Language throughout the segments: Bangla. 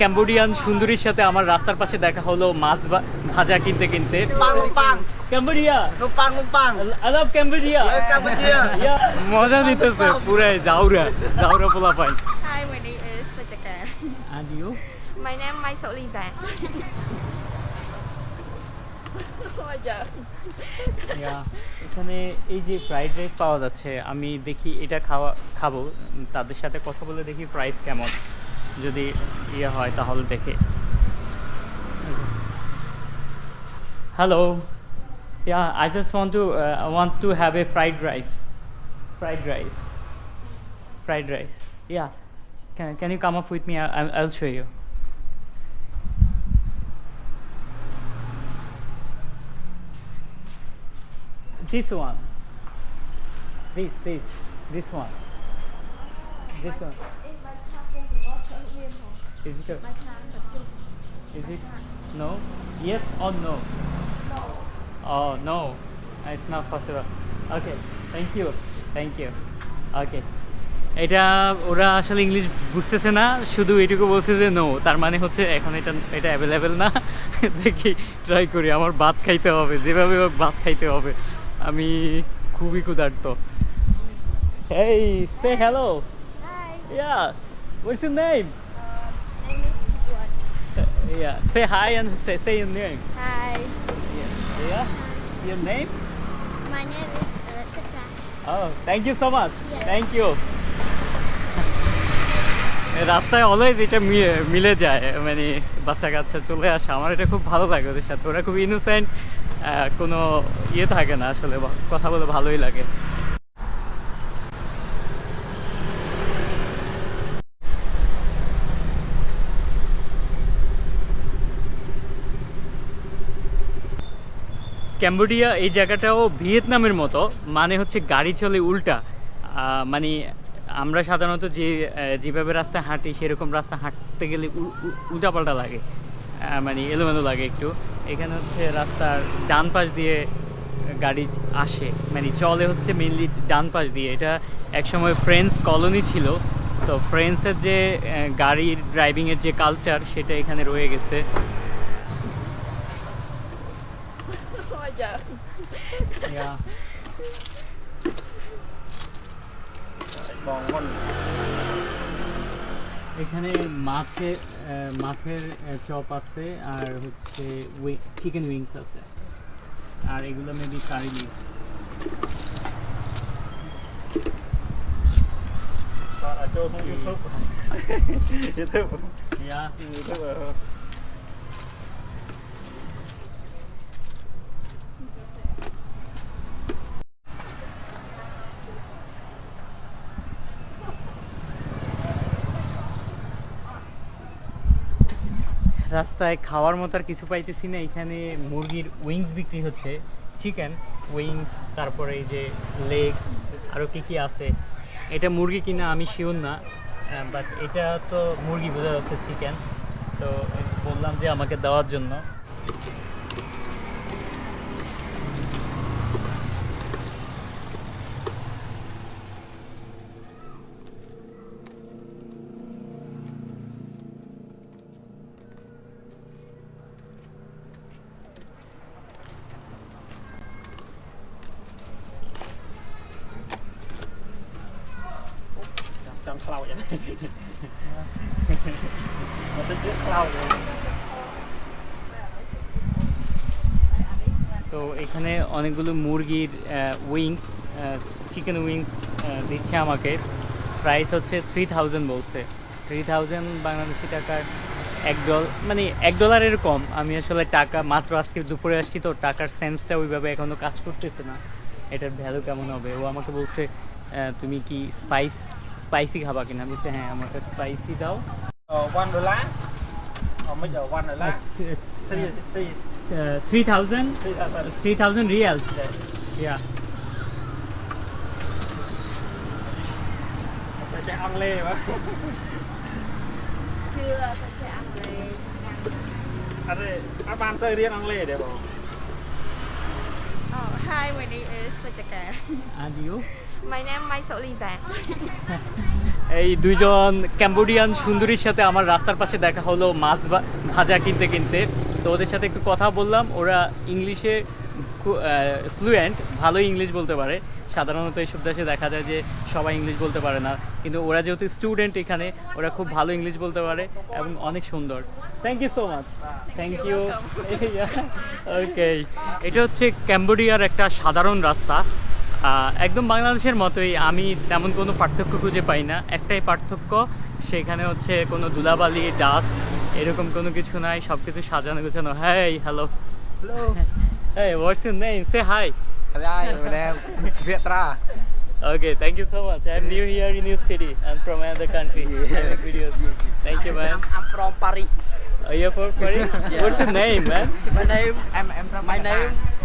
ক্যাম্বোডিয়ান সুন্দরীর সাথে আমার রাস্তার পাশে দেখা হলো মাছ ভাজা কিনতে কিনতে. ক্যাম্বোডিয়া। মজা দিতেছে পুরাই জাউরা জাউরা পোলা পাই Hi, my name is Pachaka. And you? My name is Mai Sậu Lisa. এখানে এই যে ফ্রাইড রাইস পাওয়া যাচ্ছে আমি দেখি এটা খাওয়া খাব। তাদের সাথে কথা বলে দেখি প্রাইস কেমন। যদি ইয়ে হয় তাহলে দেখে hello just want to uh, want to have a fried rice. Fried rice. Fried rice. Yeah. Can can you come up with me? I, I'll, I'll show you. This one. This this this one. This one. Is it a, is it no? Yes or no? No. Oh no, it's not possible. Okay, thank you, thank you. Okay. এটা ওরা আসলে ইংলিশ বুঝতেছে না শুধু এটুকু বলছে যে নো তার মানে হচ্ছে এখন এটা এটা অ্যাভেলেবেল না দেখি ট্রাই করি আমার ভাত খাইতে হবে যেভাবে হোক ভাত খাইতে হবে আমি খুবই ক্ষুধার্ত এই say hello yeah what's your name Name is what? Yeah say hi and say say your name Hi. Yeah your name My name is Alexandra. Oh, thank you so much. Yeah. Thank you. রাস্তায় অলওয়েজ এটা মিলে যায় মানে বাচ্চা কাচ্চা চলে আসে আমার এটা খুব ভালো লাগে ওদের সাথে ওরা খুব ইনোসেন্ট কোনো ইয়ে থাকে না আসলে কথা বলে ভালোই লাগে ক্যাম্বোডিয়া এই জায়গাটাও ভিয়েতনামের মতো মানে হচ্ছে গাড়ি চলে উল্টা। মানে আমরা সাধারণত যে যেভাবে রাস্তা হাঁটি সেরকম রাস্তা হাঁটতে গেলে উল্টাপাল্টা লাগে। মানে এলোমেলো লাগে একটু। এখানে হচ্ছে রাস্তার ডান পাশ দিয়ে গাড়ি আসে। মানে চলে হচ্ছে মেনলি ডান পাশ দিয়ে। এটা একসময় ফ্রেঞ্চ কলোনি ছিল। তো ফ্রেঞ্চের যে গাড়ির ড্রাইভিংয়ের যে কালচার সেটা এখানে রয়ে গেছে। Yeah. Bong mon. এখানে মাছের মাছের চপ আছে আর হচ্ছে চিকেন উইংস আছে। আর এগুলো মেবি কারি লিভস Ở রাস্তায় খাওয়ার মতো আর কিছু পাইতেছি না। এখানে মুরগির উইংস বিক্রি হচ্ছে চিকেন উইংস তারপরে এই যে লেগস আরও কী কী আছে। এটা মুরগি কিনা আমি শিওর না বাট এটা তো মুরগি বোঝা যাচ্ছে চিকেন তো বললাম যে আমাকে দেওয়ার জন্য। তো এখানে অনেকগুলো মুরগির উইংস চিকেন উইংস দিচ্ছে আমাকে। প্রাইস হচ্ছে থ্রি থাউজেন্ড বলছে। থ্রি থাউজেন্ড বাংলাদেশি টাকার এক ডল মানে এক ডলারের কম। আমি আসলে টাকা, মাত্র আজকে দুপুরে আসছি তো, টাকার সেন্সটা ওইভাবে এখনও কাজ করতেছে না। এটার ভ্যালু কেমন হবে? ও আমাকে বলছে তুমি কি স্পাইস স্পাইসি খাবা কিনা আমি বলছি হ্যাঁ আমাকে স্পাইসি দাও Ờ, one dollar. Ờ, mấy giờ one dollar. Three, three, three thousand three thousand. Three thousand riyals Dạ. Yeah Phải chạy ăn lê mà. Chưa, tôi sẽ ăn rồi. Ăn lê. Ăn ban tới riêng ăn lê để bảo. Oh, hi, my name is Pachaka. And you? My name is Lizan. এই দুইজন ক্যাম্বোডিয়ান সুন্দরীর সাথে আমার রাস্তার পাশে দেখা হলো মাছ ভাজা কিনতে কিনতে। তো ওদের সাথে একটু কথা বললাম। ওরা ইংলিশে ফ্লুয়েন্ট ভালোই ইংলিশ বলতে পারে। সাধারণত এইসব দেশে দেখা যায় যে সবাই ইংলিশ বলতে পারে না। কিন্তু ওরা যেহেতু স্টুডেন্ট এখানে ওরা খুব ভালো ইংলিশ বলতে পারে এবং অনেক সুন্দর। Thank you so much thank you okay এটা হচ্ছে ক্যাম্বোডিয়ার একটা সাধারণ রাস্তা। একদম বাংলাদেশের মতোই আমি তেমন কোনো পার্থক্য খুঁজে পাই না। একটাই পার্থক্য সেখানে হচ্ছে কোনো দুলাবালি ডাস্ট এরকম কোনো কিছু নাই সব কিছু সাজানো গুছানো। হ্যাঁ হ্যালো হ্যাঁ নেই say hi okay thank you so much I new here in city I from other country thank you ma'am I from পারি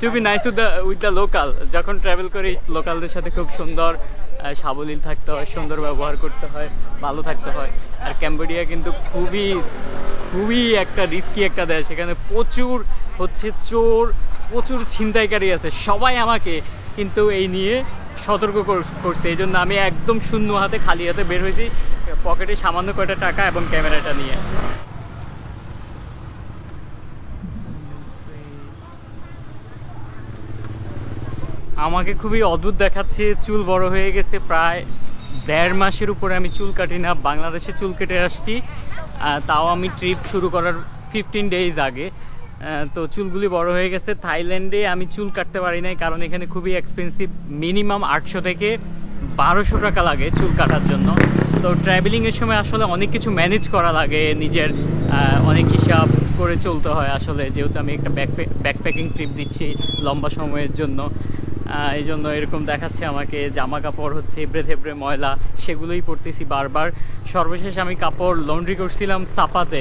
to be nice with the with the local যখন ট্রাভেল করি লোকালদের সাথে খুব সুন্দর সাবলীল থাকতে হয়, সুন্দর ব্যবহার করতে হয়, ভালো থাকতে হয়। আর ক্যাম্বোডিয়া কিন্তু খুবই খুবই একটা রিস্কি একটা দেশ। এখানে প্রচুর হচ্ছে চোর, প্রচুর ছিনতাইকারী আছে। সবাই আমাকে কিন্তু এই নিয়ে সতর্ক করছে। এই জন্য আমি একদম শূন্য হাতে, খালি হাতে বের হয়েছি। পকেটে সামান্য কয়টা টাকা এবং ক্যামেরাটা নিয়ে। আমাকে খুবই অদ্ভুত দেখাচ্ছে, চুল বড় হয়ে গেছে প্রায় দেড় মাসের উপরে আমি চুল কাটি না, বাংলাদেশে চুল কেটে আসছি। তাও আমি ট্রিপ শুরু করার ফিফটিন ডেজ আগে। তো চুলগুলি বড় হয়ে গেছে। থাইল্যান্ডে আমি চুল কাটতে পারি নাই, কারণ এখানে খুবই এক্সপেন্সিভ মিনিমাম আটশো থেকে বারোশো টাকা লাগে চুল কাটার জন্য। তো ট্রাভেলিংয়ের সময় আসলে অনেক কিছু ম্যানেজ করা লাগে, নিজের অনেক হিসাব করে চলতে হয় আসলে। যেহেতু আমি একটা ব্যাক ব্যাকপ্যাকিং ট্রিপ দিচ্ছি লম্বা সময়ের জন্য। এই জন্য এরকম দেখাচ্ছে আমাকে জামা কাপড় হচ্ছে এবড়ে থেবড়ে ময়লা, সেগুলোই পরতেছি বারবার। সর্বশেষ আমি কাপড় লন্ড্রি করছিলাম সাপাতে